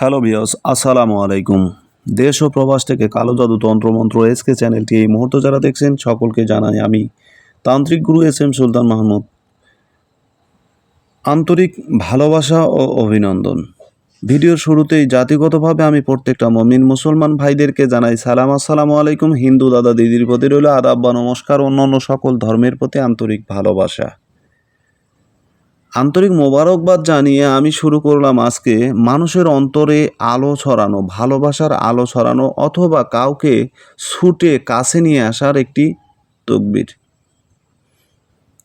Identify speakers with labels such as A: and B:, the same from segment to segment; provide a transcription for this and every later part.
A: Hello বিয়স আসসালামু আলাইকুম। দেশ ও প্রবাস থেকে কালো জাদু তন্ত্রমন্ত্র এসকে চ্যানেলটি এই মুহূর্তে যারা দেখছেন, সকলকে জানাই আমি তান্ত্রিক গুরু এস এম সুলতান মাহমুদ। আন্তরিক ভালোবাসা ও অভিনন্দন। ভিডিওর শুরুতেই জাতিগতভাবে আমি প্রত্যেকটা মমিন মুসলমান ভাইদেরকে জানাই সালাম। আসসালামু আলাইকুম, হিন্দু দাদা দিদির প্রতি রইল আদাব বা নমস্কার অন্যান্য সকল ধর্মের প্রতি আন্তরিক ভালোবাসা। আন্তরিক মোবারকবাদ জানিয়ে আমি শুরু করলাম আজকে মানুষের অন্তরে আলো ছড়ানো, ভালোবাসার আলো ছড়ানো অথবা কাউকে ছুটে কাছে নিয়ে আসার একটি তকবির।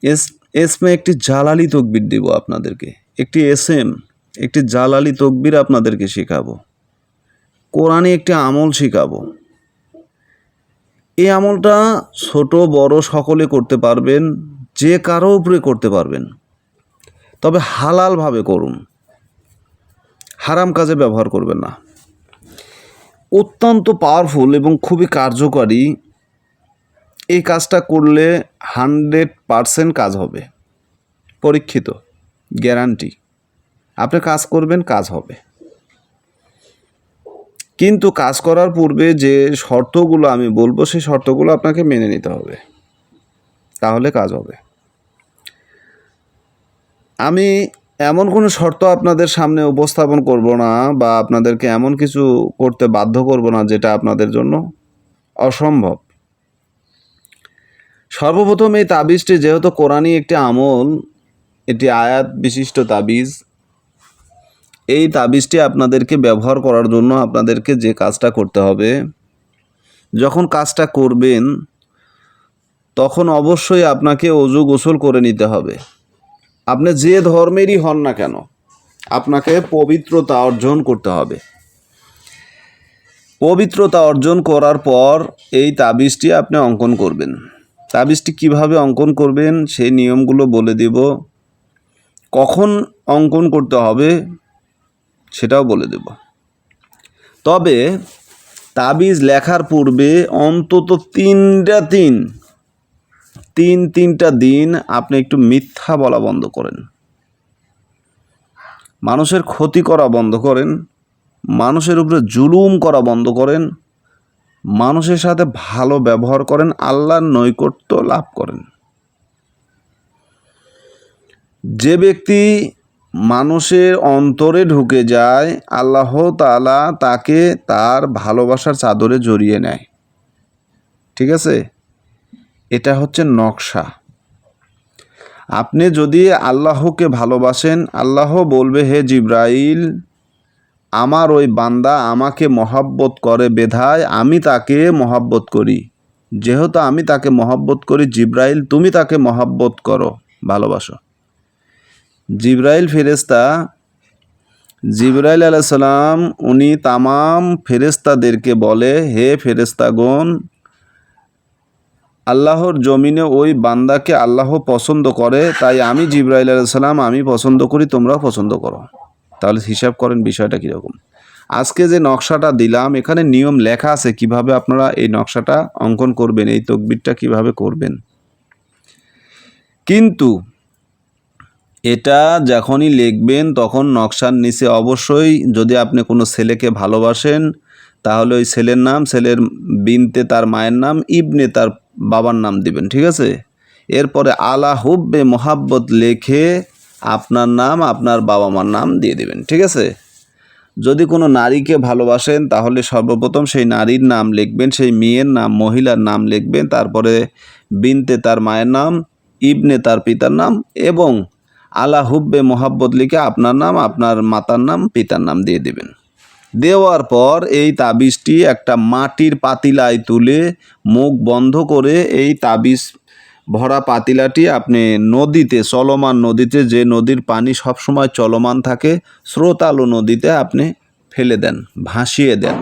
A: এস, এসমে একটি জালালি তকবির দেব আপনাদেরকে। একটি এস এম একটি জালালি তকবির আপনাদেরকে শেখাবো। কোরআনে একটি আমল শেখাবো। এই আমলটা ছোট, বড় সকলে করতে পারবেন, যে কারও উপরে করতে পারবেন। তবে হালালভাবে করুন। হারাম কাজে ব্যবহার করবেন না। অত্যন্ত পাওয়ারফুল এবং খুবই কার্যকারী এই কাজটা করলে হান্ড্রেড পারসেন্ট কাজ হবে। পরীক্ষিত গ্যারান্টি আপনি কাজ করবেন, কাজ হবে। কিন্তু কাজ করার পূর্বে যে শর্তগুলো আমি বলব, সেই শর্তগুলো আপনাকে মেনে নিতে হবে। তাহলে কাজ হবে। আমি এমন কোনো শর্ত আপনাদের সামনে উপস্থাপন করব না বা আপনাদেরকে এমন কিছু করতে বাধ্য করব না যেটা আপনাদের জন্য অসম্ভব। সর্বপ্রথম এই তাবিজটি যেহেতু কোরআনই একটি আমল, এটি আয়াত বিশিষ্ট তাবিজ, এই তাবিজটি আপনাদেরকে ব্যবহার করার জন্য আপনাদেরকে যে কাজটা করতে হবে, যখন কাজটা করবেন, তখন অবশ্যই আপনাকে অজু গোসল করে নিতে হবে। আপনি যে ধর্মেরই হন না কেন, আপনাকে পবিত্রতা অর্জন করতে হবে। পবিত্রতা অর্জন করার পর এই তাবিজটি আপনি অঙ্কন করবেন। তাবিজটি কীভাবে অঙ্কন করবেন সেই নিয়মগুলো বলে দেব। কখন অঙ্কন করতে হবে সেটাও বলে দেব। তবে তাবিজ লেখার পূর্বে অন্তত তিনটা দিন তিন, তিনটা দিন আপনি একটু মিথ্যা বলা বন্ধ করেন। মানুষের ক্ষতি করা বন্ধ করেন। মানুষের উপরে জুলুম করা বন্ধ করেন। মানুষের সাথে ভালো ব্যবহার করেন, আল্লাহর নৈকট্য লাভ করেন। যে ব্যক্তি মানুষের অন্তরে ঢুকে যায়, আল্লাহ তালা তাকে তার ভালোবাসার চাদরে জড়িয়ে নেয়। ঠিক আছে? এটা হচ্ছে নকশা। আপনি যদি আল্লাহকে ভালোবাসেন, আল্লাহ বলবে, হে জিব্রাইল, আমার ওই বান্দা আমাকে মহাব্বত করে বেধায়, আমি তাকে মহাব্বত করি। যেহেতু আমি তাকে মহাব্বত করি, জিব্রাইল, তুমি তাকে মহাব্বত করো, ভালোবাসো। জিব্রাইল ফেরেস্তা জিব্রাইল আলাইসাল্লাম উনি তামাম ফেরেস্তাদেরকে বলে, হে ফেরেস্তাগণ আল্লাহর জমিনে ওই বান্দাকে আল্লাহ পছন্দ করে, তাই আমি জিব্রাইল আলাইসাল্লাম আমি পছন্দ করি, তোমরাও পছন্দ করো। তাহলে হিসাব করেন বিষয়টা কীরকম। আজকে যে নকশাটা দিলাম, এখানে নিয়ম লেখা আছে কীভাবে আপনারা এই নকশাটা অঙ্কন করবেন, এই তকবিরটা কীভাবে করবেন। কিন্তু এটা যখনই লিখবেন, তখন নকশার নিচে অবশ্যই যদি আপনি কোনো ছেলেকে ভালোবাসেন তাহলে ওই ছেলের নাম, ছেলের বিনতে তার মায়ের নাম, ইবনে তার বাবার নাম দিবেন, ঠিক আছে? এরপরে আলা হুব্বে মোহাব্বত লেখে আপনার নাম, আপনার বাবা মার নাম দিয়ে দিবেন, ঠিক আছে? যদি কোনো নারীকে ভালোবাসেন, তাহলে সর্বপ্রথম সেই নারীর নাম লিখবেন, সেই মেয়ের নাম, মহিলার নাম লিখবেন, তারপরে বিনতে তার মায়ের নাম, ইবনে তার পিতার নাম এবং আলা হুব্বে মোহাব্বত লিখে আপনার নাম, আপনার মাতার নাম, পিতার নাম দিয়ে দেবেন। দেওয়ার পর এই তাবিজটি একটা মাটির পাতিলায় তুলে মুখ বন্ধ করে এই তাবিজ ভরা পাতিলাটি আপনি নদীতে, চলমান নদীতে, যে নদীর পানি সবসময় চলমান থাকে, স্রোতালু নদীতে আপনি ফেলে দেন, ভাসিয়ে দেন।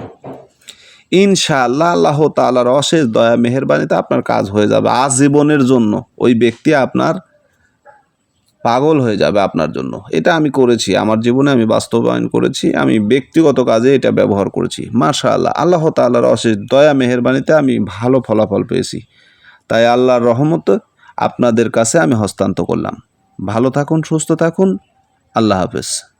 A: ইনশাআল্লাহ আল্লাহ তালার অশেষ দয়া, মেহরবানিতে আপনার কাজ হয়ে যাবে। আজীবনের জন্য ওই ব্যক্তি আপনার পাগল হয়ে যাবে আপনার জন্য। এটা আমি করেছি, আমার জীবনে আমি বাস্তবায়ন করেছি, আমি ব্যক্তিগত কাজে এটা ব্যবহার করেছি। মাশা আল্লাহ আল্লাহ তাল্লাহর অশেষ দয়া, মেহরবানিতে আমি ভালো ফলাফল পেয়েছি। তাই আল্লাহর রহমত আপনাদের কাছে আমি হস্তান্তর করলাম। ভালো থাকুন, সুস্থ থাকুন, আল্লাহ হাফেজ।